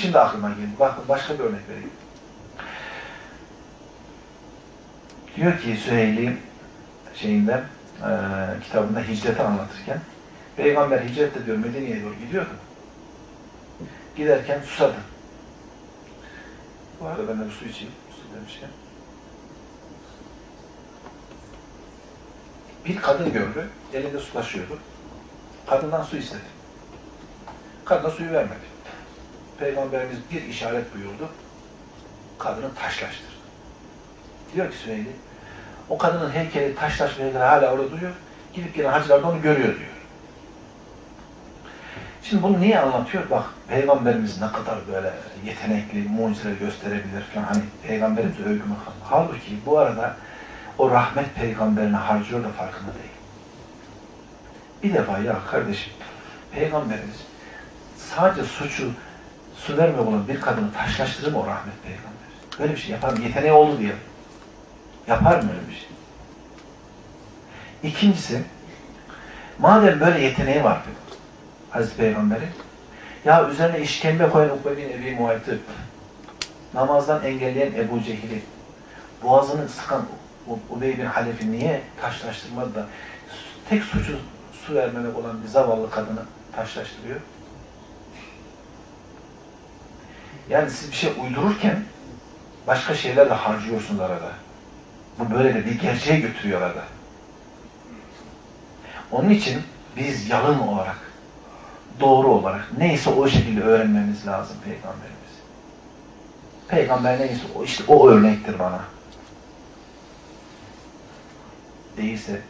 Şimdi aklıma geldi. Bakın başka bir örnek vereyim. Diyor ki Süheyli şeyinde e, kitabında hicreti anlatırken Peygamber hicretle diyor Medine'ye doğru gidiyordu. Giderken susadı. Bu arada ben de su içeyim. Su demişken. Bir kadın gördü. Elinde su taşıyordu. Kadından su istedi. Kadına suyu vermedi. Peygamberimiz bir işaret buyurdu. Kadını taşlaştırdı. Diyor ki Süheyli, o kadının heykeli taşlaşma heykeli hala orada duruyor. Gidip gelen hacılar da onu görüyor diyor. Şimdi bunu niye anlatıyor? Bak Peygamberimiz ne kadar böyle yetenekli, mucizeler gösterebilir falan. Hani Peygamberimiz övgü makamı. Halbuki bu arada o rahmet peygamberine harcıyor da farkında değil. Bir defa ya kardeşim, Peygamberimiz sadece suçu su vermek olan bir kadını taşlaştırır mı o rahmet peygamber? Böyle bir şey yapar mı? Yeteneği oldu diye. Yapar mı öyle bir şey? İkincisi, madem böyle yeteneği var Hazreti Peygamber'in, ya üzerine işkembe koyan Ukbe bin Ebi Muayt'ı, namazdan engelleyen Ebu Cehil'i, boğazını sıkan Ubey bin Halef'i niye taşlaştırmadı da tek suçu su vermemek olan bir zavallı kadını taşlaştırıyor? Yani siz bir şey uydururken başka şeyler de harcıyorsunuz arada. Bu böyle de bir gerçeğe götürüyor arada. Onun için biz yalın olarak, doğru olarak neyse o şekilde öğrenmemiz lazım Peygamberimiz. Peygamber neyse o, işte o örnektir bana. Değilse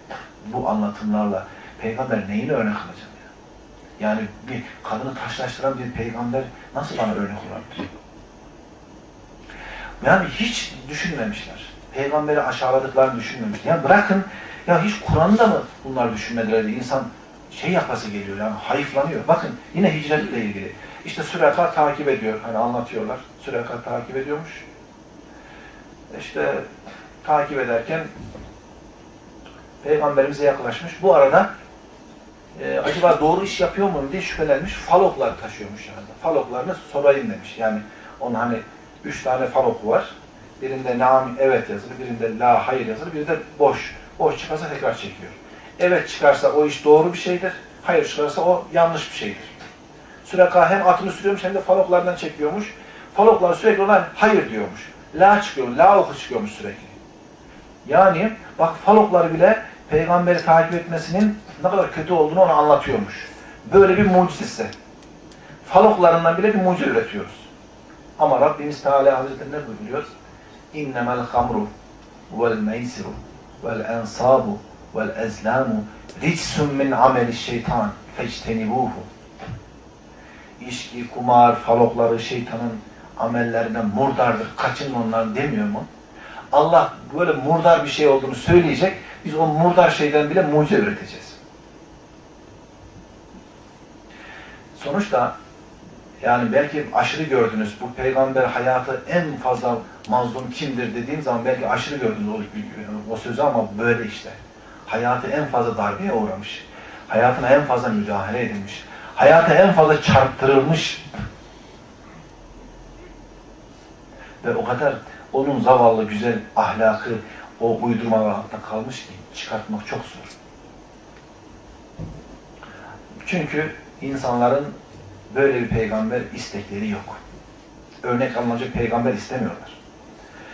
bu anlatımlarla peygamber neyini örnek alacağım ya? Yani bir kadını taşlaştıran bir peygamber nasıl bana örnek olabilir? Yani hiç düşünmemişler. Peygamberi aşağıladıklarını düşünmemişler. Yani bırakın ya hiç Kur'an'da mı bunlar düşünmediler diye insan şey yapması geliyor yani hayıflanıyor. Bakın yine hicretle ilgili. İşte Süreka takip ediyor. Hani anlatıyorlar. Süreka takip ediyormuş. İşte takip ederken Peygamberimize yaklaşmış. Bu arada e, acaba doğru iş yapıyor mu diye şüphelenmiş. Faloklar taşıyormuş yani. Faloklarını sorayım demiş. Yani onun hani üç tane falok var. Birinde nam evet yazılı, birinde la hayır yazılı, birinde boş. Boş çıkarsa tekrar çekiyor. Evet çıkarsa o iş doğru bir şeydir. Hayır çıkarsa o yanlış bir şeydir. Süreka hem atını sürüyormuş hem de faloklardan çekiyormuş. Faloklar sürekli ona hayır diyormuş. La çıkıyor, la oku çıkıyormuş sürekli. Yani bak falokları bile peygamberi takip etmesinin ne kadar kötü olduğunu ona anlatıyormuş. Böyle bir mucizesi. Faloklarından bile bir mucize üretiyoruz. Ama Rabbimiz Teala Hazretleri ne buyuruyor? İnnemel hamru vel meysiru vel ensabu vel ezlamu ricsun min. İşki, kumar, falokları şeytanın amellerine murdardır. Kaçının onların demiyor mu? Allah böyle murdar bir şey olduğunu söyleyecek. Biz o murdar şeyden bile mucize üreteceğiz. Sonuçta yani belki aşırı gördünüz. Bu peygamber hayatı en fazla mazlum kimdir dediğim zaman belki aşırı gördünüz o, sözü ama böyle işte. Hayatı en fazla darbeye uğramış. Hayatına en fazla müdahale edilmiş. Hayata en fazla çarptırılmış. Ve o kadar onun zavallı güzel ahlakı o uydurmalar altında kalmış ki çıkartmak çok zor. Çünkü insanların böyle bir peygamber istekleri yok. Örnek alınacak peygamber istemiyorlar.